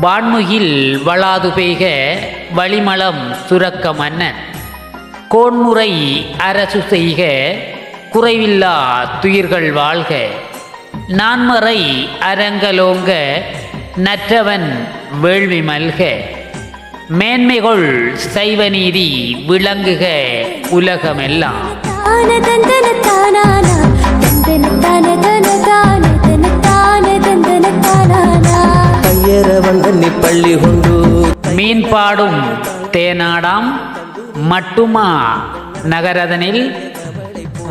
வான்முகில் வளாது பெய்க வளிமளம் சுரக்க மன்னன் கோன்முறை அரசு செய்க குறைவில்லா துயிர்கள் வாழ்க. நான்மறை அரங்கலோங்க நற்றவன் வேள்வி மல்க. மேன்மைகொள் சைவ நீதி விளங்குக உலகமெல்லாம். பள்ளி கொண்டு மீன்பாடும் தேனாடாம் மட்டுமா? நகரதனில்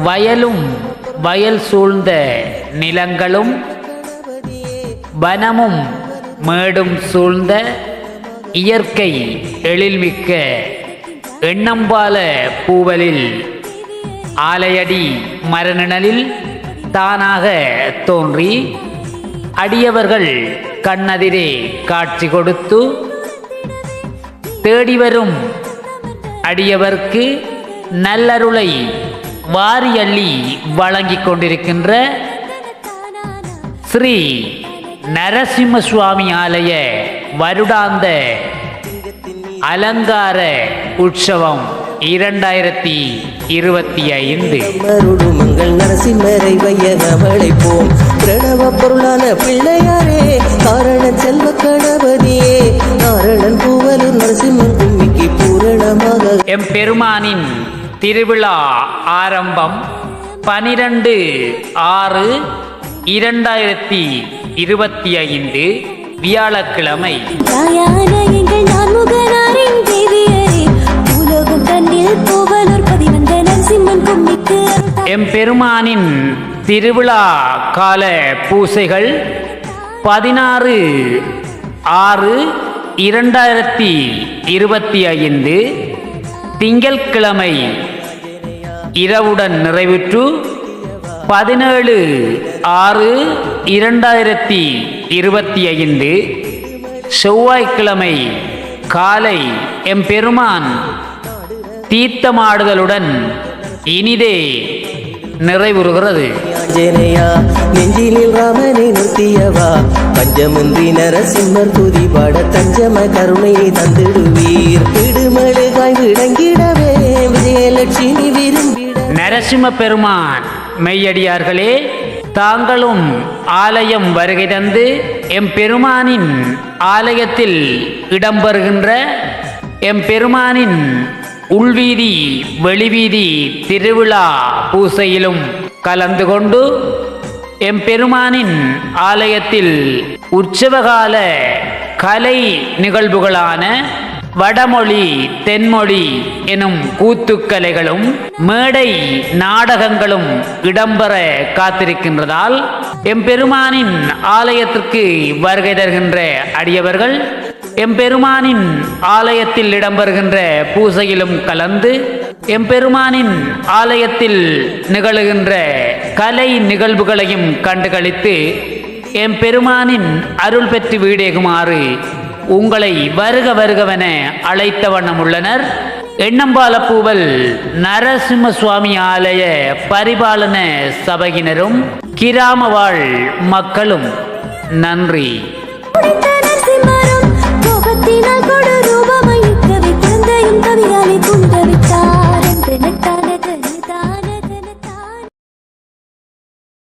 வயலும் வயல் சூழ்ந்த நிலங்களும் வனமும் மேடும் சூழ்ந்த இயற்கை எழில்மிக்க எண்ணம்பால பூவலில் ஆலையடி மரநிழலில் தானாக தோன்றி அடியவர்கள் கண்ணதிரே காட்சி கொடுத்து தேடி வரும் அடியவர்க்கு நல்லருளை வாரி அள்ளி வழங்கிக் கொண்டிருக்கின்ற ஸ்ரீ நரசிம்ம சுவாமி ஆலய வருடாந்த அலங்கார உற்சவம் இரண்டாயிரத்தி இருபத்தி ஐந்து. மருடுமங்கள் நரசிம்மரை வையகமழைப்போம் பிரணவ பொருளான பிள்ளையாரே எம்பெருமானின் திருவிழா ஆரம்பம் பனிரெண்டு ஆறு இரண்டாயிரத்தி இருபத்தி ஐந்து வியாழக்கிழமை. எம்பெருமானின் திருவிழா கால பூசைகள் பதினாறு ஆறு இரண்டாயிரத்தி இருபத்தி ஐந்து திங்கட்கிழமை இரவுடன் நிறைவுற்று பதினேழு ஆறு இரண்டாயிரத்தி இருபத்தி ஐந்து. செவ்வாய்க்கிழமை காலை எம்பெருமான் தீர்த்தமாடுதலுடன் இனிதே நிறைவுறுகிறது. ஆஞ்சநேயா நெஞ்சினில் ராமனை நிறுத்தியவா? பஞ்சமுந்தி நரசிம்மர் துதி பாட தஞ்சம கருணையை தந்திடுவீர். இடுமழுகாய் விளங்கிடவே விஜயலட்சுமி விரும்பி நரசிம்ம பெருமான் மெய்யடியார்களே தாங்களும் ஆலயம் வருகை தந்து எம்பெருமானின் ஆலயத்தில் இடம்பெறுகின்ற எம்பெருமானின் உள்வீதி வெளிவீதி திருவிழா பூசையிலும் கலந்து கொண்டு எம்பெருமானின் ஆலயத்தில் உற்சவகால கலை நிகழ்வுகளான வடமொழி தென்மொழி எனும் கூத்துக்கலைகளும் மேடை நாடகங்களும் இடம்பெற காத்திருக்கின்றதால் எம்பெருமானின் ஆலயத்திற்கு வருகை தருகின்ற அடியவர்கள் எம்பெருமானின் ஆலயத்தில் இடம்பெறுகின்ற பூசையிலும் கலந்து எம்பெருமானின் ஆலயத்தில் நிகழுகின்ற கலை நிகழ்வுகளையும் கண்டுகளித்து எம்பெருமானின் அருள் பெற்று வீடேகுமாறு உங்களை வருக வருகவென அழைத்த வண்ணம் உள்ளனர் எண்ணம்பாலப்பூவல் நரசிம்ம சுவாமி ஆலய பரிபாலன சபையினரும் கிராம வாழ் மக்களும் நன்றி. கொடு